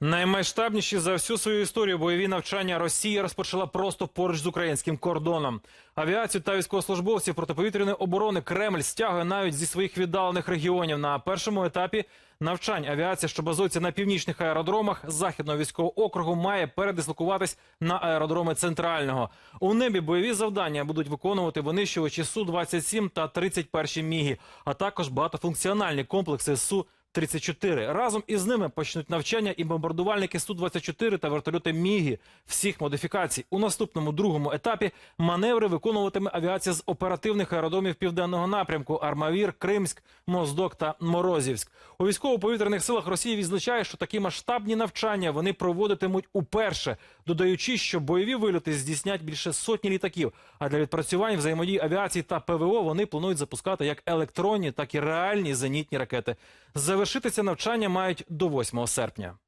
Наймасштабніші за всю свою історію бойові навчання Росія розпочала просто поруч з українським кордоном. Авіацію та військовослужбовців протиповітряної оборони Кремль стягує навіть зі своїх віддалених регіонів. На першому етапі навчань авіація, що базується на північних аеродромах західного військового округу, має передислокуватись на аеродроми центрального. У небі бойові завдання будуть виконувати винищувачі су 27 та 31 міги, а також багатофункціональні комплекси су 34 Разом із ними почнуть навчання і бомбардувальники Су-24 та вертольоти Мігі всіх модифікацій. У наступному другому етапі маневри виконуватиме авіація з оперативних аеродромів південного напрямку: Армавір, Кримськ, Моздок та Морозівськ. У військово-повітряних силах Росії відзначає, що такі масштабні навчання вони проводитимуть уперше, додаючи, що бойові вильоти здійснять більше сотні літаків. А для відпрацювань взаємодії авіації та ПВО вони планують запускати як електронні, так і реальні зенітні ракети. Завершитися навчання мають до 8 серпня.